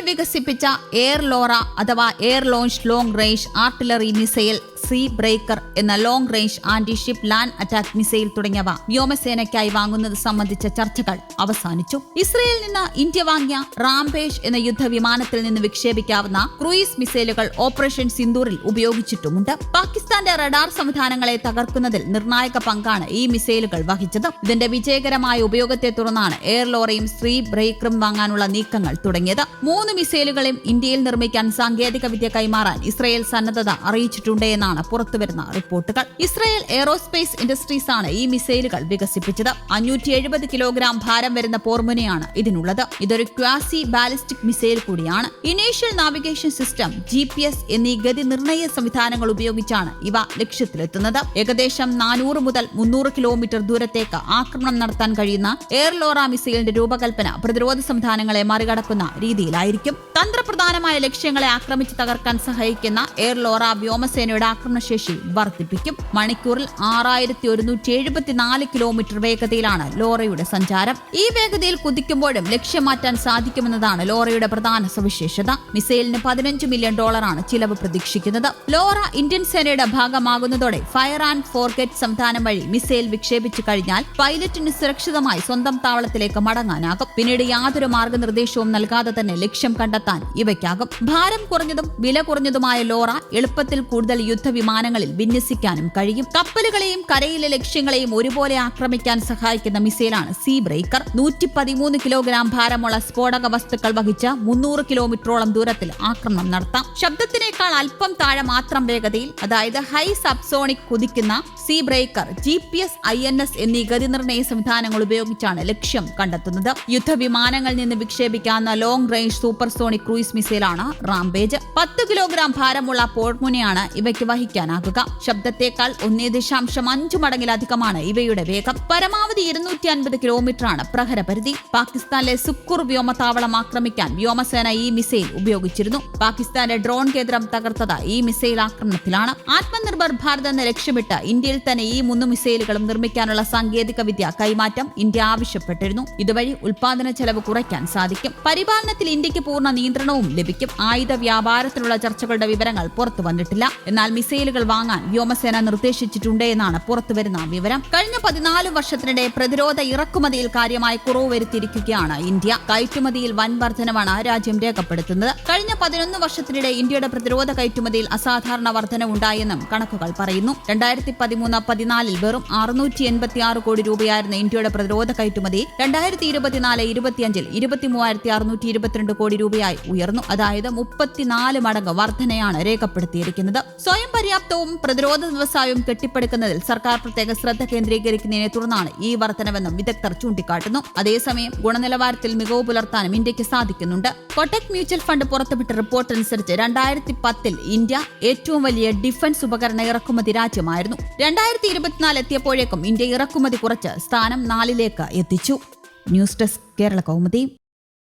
വികസിപ്പിച്ച air LORA അഥവാ air launch long range artillery missile sea breaker എന്ന long range anti ship land attack missile തുടങ്ങിയവ വ്യോമസേനയ്ക്കായി വാങ്ങുന്നത് സംബന്ധിച്ച ചർച്ചകൾ അവസാനിച്ചു. ഇസ്രയേലിൽ നിന്ന് ഇന്ത്യ വാങ്ങിയ റാംപേഷ് എന്ന യുദ്ധവിമാനത്തിൽ നിന്ന് വിക്ഷേപിക്കാവുന്ന ക്രൂയിസ് മിസൈലുകൾ ഓപ്പറേഷൻ സിന്ദൂറിൽ ഉപയോഗിച്ചിട്ടുമുണ്ട്. പാകിസ്ഥാന്റെ റഡാർ സംവിധാനങ്ങളെ തകർക്കുന്നതിൽ നിർണായക പങ്കാണ് ഈ മിസൈലുകൾ വഹിച്ചത്. ഇതിന്റെ വിജയകരമായ ഉപയോഗത്തെ തുടർന്നാണ് എയർ ലോറയും സ്ത്രീ ബ്രേക്കറും വാങ്ങാനുള്ള നീക്കങ്ങൾ തുടങ്ങിയത്. മൂന്ന് മിസൈലുകളെയും ഇന്ത്യയിൽ നിർമ്മിക്കാൻ സാങ്കേതിക വിദ്യ കൈമാറാൻ ഇസ്രയേൽ സന്നദ്ധത അറിയിച്ചിട്ടുണ്ട് എന്നാണ് പുറത്തുവരുന്ന റിപ്പോർട്ടുകൾ. ഇസ്രായേൽ എയറോസ്പേസ് ഇൻഡസ്ട്രീസ് ആണ് ഈ മിസൈലുകൾ വികസിപ്പിച്ചത്. അഞ്ഞൂറ്റി എഴുപത് കിലോഗ്രാം ഭാരം വരുന്ന പോർമുനയാണ് ഇതിനുള്ളത്. ഇതൊരു ക്വാസി ബാലിസ്റ്റിക് മിസൈൽ കൂടിയാണ്. ഇനീഷ്യൽ നാവിഗേഷൻ സിസ്റ്റം ജി എന്നീ ഗതി നിർണയ സംവിധാനങ്ങൾ ഉപയോഗിച്ചാണ് ഇവ ലക്ഷ്യത്തിലെത്തുന്നത്. ഏകദേശം നാനൂറ് മുതൽ മുന്നൂറ് കിലോമീറ്റർ ദൂരത്തേക്ക് ആക്രമണം നടത്താൻ കഴിയുന്ന എയർ ലോറ മിസൈലിന്റെ രൂപകൽപ്പന പ്രതിരോധ സംവിധാനങ്ങളെ മറികടക്കുന്ന രീതിയിലായിരിക്കും. തന്ത്രപ്രധാനമായ ലക്ഷ്യങ്ങളെ ആക്രമിച്ച് തകർക്കാൻ സഹായിക്കുന്ന എയർ ലോറ വ്യോമസേനയുടെ ആക്രമണശേഷി വർദ്ധിപ്പിക്കും. മണിക്കൂറിൽ ആറായിരത്തി ഒരുന്നൂറ്റി എഴുപത്തിനാല് കിലോമീറ്റർ വേഗതയിലാണ് ലോറയുടെ സഞ്ചാരം. ഈ വേഗതയിൽ കുതിക്കുമ്പോഴും ലക്ഷ്യം മാറ്റാൻ സാധിക്കുമെന്നതാണ് ലോറയുടെ പ്രധാന സവിശേഷത. മിസൈലിന് പതിനഞ്ച് മില്യൺ ഡോളറാണ് ചിലവ് പ്രതീക്ഷിക്കുന്നത്. ലോറ ഇന്ത്യൻ സേനയുടെ ഭാഗമാകുന്നതോടെ ഫയർ ആൻഡ് ഫോർഗറ്റ് സംവിധാനം വഴി മിസൈൽ വിക്ഷേപിച്ചു കഴിഞ്ഞാൽ പൈലറ്റിന് സുരക്ഷിതമായി സ്വന്തം താവളത്തിലേക്ക് മടങ്ങാനാകും. പിന്നീട് യാതൊരു മാർഗനിർദ്ദേശവും നൽകാതെ തന്നെ ലക്ഷ്യം കണ്ടെത്താൻ ഇവയ്ക്കാകും. ഭാരം കുറഞ്ഞതും വില കുറഞ്ഞതുമായ ലോറ എളുപ്പത്തിൽ കൂടുതൽ യുദ്ധവിമാനങ്ങളിൽ വിന്യസിക്കാനും കഴിയും. കപ്പലുകളെയും കരയിലെ ലക്ഷ്യങ്ങളെയും ഒരുപോലെ ആക്രമിക്കാൻ സഹായിക്കുന്ന മിസൈലാണ് സീ ബ്രേക്കർ. നൂറ്റി പതിമൂന്ന് കിലോഗ്രാം ഭാരമുള്ള സ്ഫോടക വസ്തുക്കൾ വഹിച്ച മുന്നൂറ് കിലോമീറ്ററോളം ദൂരത്തിൽ ആക്രമണം നടത്താം. ശബ്ദത്തിനേക്കാൾ അല്പം താഴെ മാത്രം വേഗതയിൽ അതായത് high subsonic കുതിക്കുന്ന sea breaker G P S I N S എന്നീ ഗതിനിർണയ സംവിധാനങ്ങൾ ഉപയോഗിച്ചാണ് ലക്ഷ്യം കണ്ടെത്തുന്നത്. യുദ്ധവിമാനങ്ങളിൽ നിന്ന് വിക്ഷേപിക്കാവുന്ന ലോങ് റേഞ്ച് സൂപ്പർസോണിക് ക്രൂയിസ് മിസൈലാണ് റാംബേജ് പത്ത് കിലോഗ്രാം ഭാരമുള്ള പോർമുനയാണ് ഇവയ്ക്ക് വഹിക്കാനാകുക ശബ്ദത്തേക്കാൾ ഒന്നേ ദശാംശം അഞ്ചു മടങ്ങിലധികമാണ് ഇവയുടെ വേഗം. പരമാവധി ഇരുന്നൂറ്റി അൻപത് കിലോമീറ്ററാണ് പ്രഹരപരിധി. പാകിസ്ഥാനിലെ സുക്കൂർ വ്യോമത്താവളം ആക്രമിക്കാൻ വ്യോമസേന ഈ മിസൈൽ ഉപയോഗിച്ചിരുന്നു. പാകിസ്ഥാന്റെ ഡ്രോൺ കേന്ദ്രം തകർത്തത് ഈ മിസൈൽ ആക്രമണത്തിലാണ്. ആത്മനിർഭർ ഭാരത് എന്ന ലക്ഷ്യമിട്ട് ഇന്ത്യയിൽ തന്നെ ഈ മൂന്ന് മിസൈലുകളും നിർമ്മിക്കാനുള്ള സാങ്കേതിക വിദ്യ കൈമാറ്റം ഇന്ത്യ ആവശ്യപ്പെട്ടിരുന്നു. ഇതുവഴി ഉൽപാദന ചെലവ് കുറയ്ക്കാൻ സാധിക്കും. പരിപാലനത്തിൽ ഇന്ത്യയ്ക്ക് പൂർണ നിയന്ത്രണവും ലഭിക്കും. ആയുധ വ്യാപാരത്തിനുള്ള ചർച്ചകളുടെ വിവരങ്ങൾ പുറത്തു വന്നിട്ടില്ല. എന്നാൽ മിസൈലുകൾ വാങ്ങാൻ വ്യോമസേന നിർദ്ദേശിച്ചിട്ടുണ്ട് എന്നാണ് പുറത്തുവരുന്ന വിവരം. കഴിഞ്ഞ പതിനാല് വർഷത്തിനിടെ പ്രതിരോധ ഇറക്കുമതിയിൽ കാര്യമായ കുറവ് വരുത്തിയിരിക്കുകയാണ് ഇന്ത്യ. കയറ്റുമതിയിൽ വൻ വർധനമാണ് രാജ്യം രേഖപ്പെടുത്തുന്നത്. കഴിഞ്ഞ പതിനൊന്ന് വർഷത്തിനിടെ ഇന്ത്യയുടെ പ്രതിരോധ കയറ്റുമതിയിൽ അസാധാരണ വർധനവുണ്ടായെന്നും കണക്കുകൾ പറയുന്നു. രണ്ടായിരത്തി പതിമൂന്ന് പതിനാലിൽ വെറും അറുന്നൂറ്റി എൺപത്തി ആറ് കോടി രൂപയായിരുന്ന ഇന്ത്യയുടെ പ്രതിരോധ കയറ്റുമതി. രണ്ടായിരത്തി ഇരുപത്തിനാല് ഇരുപത്തിയഞ്ചിൽ ഇരുപത്തി മൂവായിരത്തി അറുന്നൂറ്റി ഇരുപത്തിരണ്ട് കോടി രൂപയായി ഉയർന്നു. അതായത് മുപ്പത്തിനാല് മടങ്ങ് വർധനയാണ് രേഖപ്പെടുത്തിയിരിക്കുന്നത്. സ്വയം പര്യാപ്തവും പ്രതിരോധ വ്യവസായവും കെട്ടിപ്പടുക്കുന്നതിൽ സർക്കാർ പ്രത്യേക ശ്രദ്ധ കേന്ദ്രീകരിക്കുന്നതിനെ തുടർന്നാണ് ഈ വർധനവെന്നും വിദഗ്ധർ ചൂണ്ടിക്കാട്ടുന്നു. അതേസമയം ഗുണനിലവാരത്തിൽ മികവ് പുലർത്താനും ഇന്ത്യയ്ക്ക് സാധിക്കുന്നുണ്ട്. കൊട്ടക് മ്യൂച്വൽ ഫണ്ട് പുറത്തുവിട്ട റിപ്പോർട്ട് അനുസരിച്ച് രണ്ടായിരത്തി പത്തിൽ ഇന്ത്യ ഏറ്റവും വലിയ ഡിഫൻസ് ഉപകരണ ഇറക്കുമതി രാജ്യമായിരുന്നു. രണ്ടായിരത്തി ഇരുപത്തിനാല് എത്തിയപ്പോഴേക്കും ഇന്ത്യ ഇറക്കുമതി കുറച്ച് സ്ഥാനം നാലിലേക്ക് എത്തിച്ചു. News desk Kerala Kaumudi.